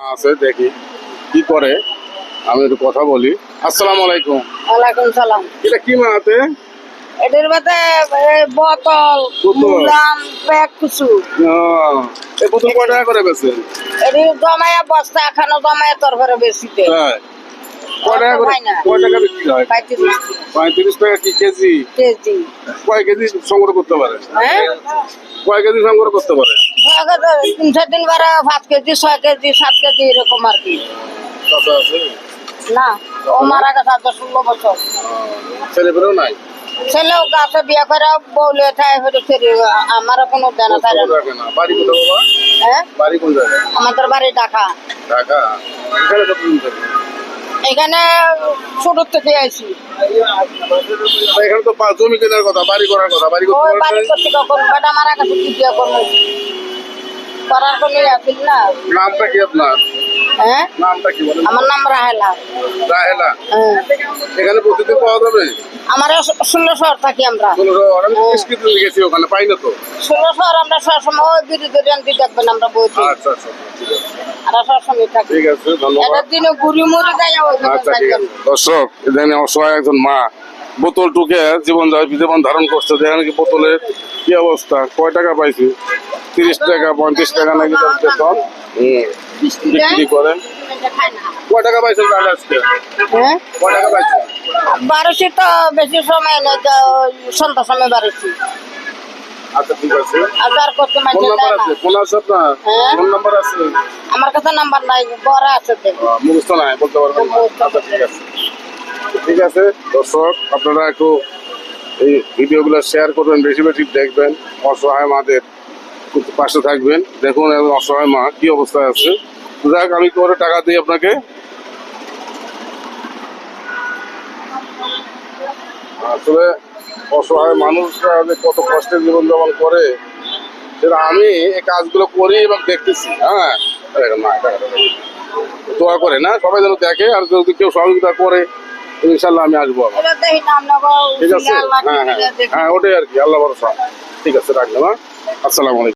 আছে দেখি কি করে। আমি একটু কথা বলি। আসসালামু আলাইকুম। ওয়ালাইকুম সালাম। এটা কি মানাতে এটির মধ্যে এ, বোতল। মুলাম ব্যাগ কিছু। এই বোতল কয় টাকা করে বেছেন এটি জমায়া বস্তা এখানে জমায়া তরফরে বেশিতে। হ্যাঁ। কয় টাকা করে। কয় টাকা বিক্রি হয়? পঁয়ত্রিশ টাকা কি কেজি? কেজি। কয় কেজি সংগ্রহ করতে পারে? হ্যাঁ? কয় কেজি সংগ্রহ করতে পারে? তিন চার দিন বারে পাঁচ কেজি ছয় কেজি সাত কেজি এরকম আর কি। না ও মারা গেছে আজ ষোলো বছর। ছেলে পেলেও নাই? ছেলেও গাছে বিয়ে করে বউলে ফেরি আমার কোনো দেনা থাকে না। বাড়ি কোথাও হ্যাঁ বাড়ি কোন জায়গায়? আমাদের বাড়ি ঢাকা। ঢাকা। এখানে থাকে? ছোট থেকে আইছি। এখানে তো জমি কেনার কথা বাড়ি করার কথা বাড়ি করতে বাড়ি করতে কখন? বেটা মারা গেছে কি বিয়ে করব? করার কোনো আসিল না। নামটা কি আপনার? হ্যাঁ? নামটা কি বলেন? আমার নাম রাহেলা। রাহেলা। হ্যাঁ। এখানে প্রতিদিন পাওয়া যাবে? আমার ষোলো শহর থাকি আমরা। নিয়ে গেছি ওখানে পাই না তো। ষোলো শহর আমরা সবসময় ওই বিরুদ্ধে আনতে দেখবেন আমরা বইতে আচ্ছা আচ্ছা দর্শক এখানে অসহায় একজন মা বোতল টুকে জীবন জীবন ধারণ করছে। দেখেন কি বোতলের কি অবস্থা কয় টাকা পাইছি? তিরিশ টাকা পঁয়ত্রিশ টাকা নাকি তার বেতন বিক্রি করেন। খায় কয় টাকা পাইছেন তাহলে আজকে? হ্যাঁ কয় টাকা পাইছেন? তো বেশি সময় নেই তো সন্ধ্যা সময় আচ্ছা ঠিক আছে। ফোন নাম্বার আছে? ফোন আছে আপনার? হ্যাঁ। ফোন নাম্বার আছে? আমার কাছে নাম্বার নাই বড় আছে দেখো আহ, মুখস্থ নাই বলতে আচ্ছা ঠিক আছে। ঠিক আছে দর্শক আপনারা একটু এই ভিডিওগুলো শেয়ার করবেন বেশি বেশি দেখবেন। অসহায় মাদের। পাশে থাকবেন। দেখুন অসহায় মা কি অবস্থায় আছে। যাক আমি করে টাকা দিই আপনাকে। আসলে অসহায় মানুষরা যে কত কষ্টের জীবনযাপন করে সেটা আমি এই কাজগুলো করি এবং দেখতেছি। হ্যাঁ। দোয়া করে না সবাই যেন দেখে আর যদি কেউ সহযোগিতা করে ইনশাল্লাহ আমি আসব ঠিক আছে? হ্যাঁ হ্যাঁ। হ্যাঁ ওটাই আর কি আল্লাহ ভরসা। ঠিক আছে রাখলাম হ্যাঁ। আসসালামু আলাইকুম।